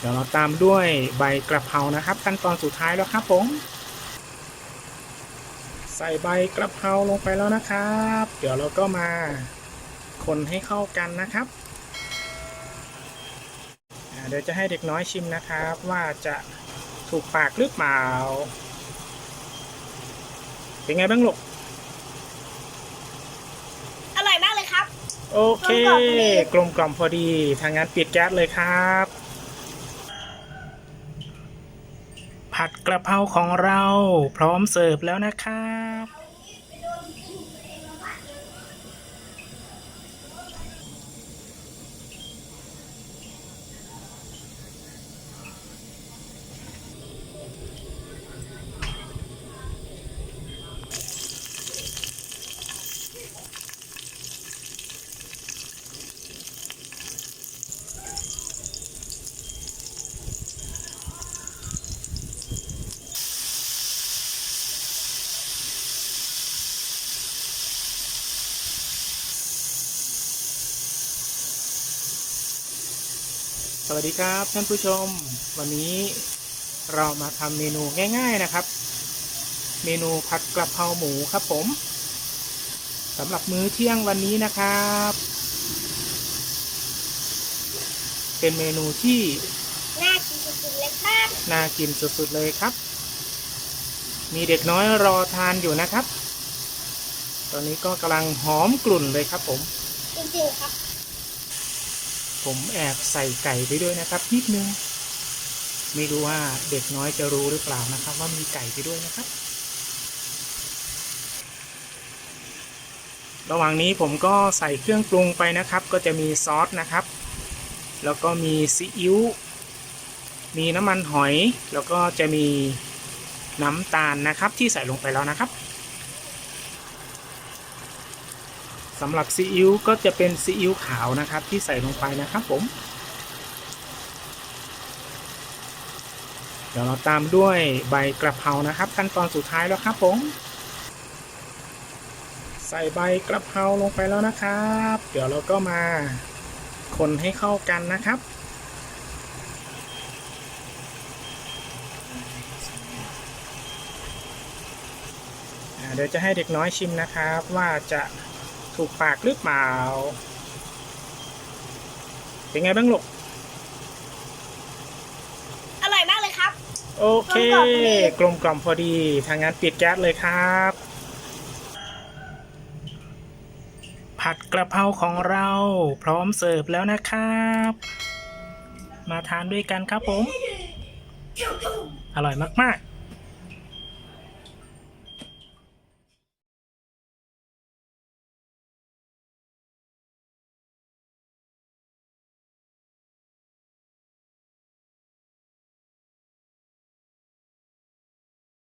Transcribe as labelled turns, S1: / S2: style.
S1: เดี๋ยวเราตามด้วยใบกระเพรานะครับ ขั้นตอนสุดท้ายแล้วครับผม ใส่ใบกระเพราลงไปแล้วนะครับ เดี๋ยวเราก็มาคนให้เข้ากันนะครับอ่าเดี๋ยวจะให้เด็กน้อยชิมนะครับ ว่าจะถูกปากหรือเปล่า เป็นไงบ้างลูก
S2: อร่อยมากเลยครับ
S1: โอเค กลมกล่อมพอดีทางงานปิดแก๊สเลยครับ ผัดกระเพราของเราพร้อมเสิร์ฟแล้วนะครับ สวัสดีครับท่านผู้ชม วันนี้เรามาทำเมนูง่าย ๆนะครับ เมนูผัดกระเพราหมูครับผมสำหรับมื้อเที่ยงวันนี้นะครับ เป็นเมนูที่
S2: น่ากินสุดๆเลยครับ
S1: น่ากินสุดๆเลยครับ มีเด็กน้อยรอทานอยู่นะครับ ตอนนี้ก็กำลังหอมกลุ่นเลยครับผม
S2: จริงๆครับ
S1: ผมแอบใส่ไก่ไปด้วยนะครับนิดนึง ไม่รู้ว่าเด็กน้อยจะรู้หรือเปล่านะครับ ว่ามีไก่ไปด้วยนะครับ ระหว่างนี้ผมก็ใส่เครื่องปรุงไปนะครับ ก็จะมีซอสนะครับ แล้วก็มีซีอิ๊วมีน้ำมันหอย แล้วก็จะมีน้ำตาลนะครับที่ใส่ลงไปแล้วนะครับ สำหรับซีอิ๊วก็จะเป็นซีอิ๊วขาวนะครับที่ใส่ลงไปนะครับผม เดี๋ยวเราตามด้วยใบกระเพรานะครับ ขั้นตอนสุดท้ายแล้วครับผม ใส่ใบกระเพราลงไปแล้วนะครับ เดี๋ยวเราก็มาคนให้เข้ากันนะครับเดี๋ยวจะให้เด็กน้อยชิมนะครับว่าจะ ถูกปากหรือเปล่า เป็นไงบ้างลูก
S2: อร่อยมากเลยครับ
S1: โอเค กลมกล่อมพอดี ทางงานปิดแก๊สเลยครับ ผัดกระเพราของเราพร้อมเสิร์ฟแล้วนะครับ มาทานด้วยกันครับผม อร่อยมากๆ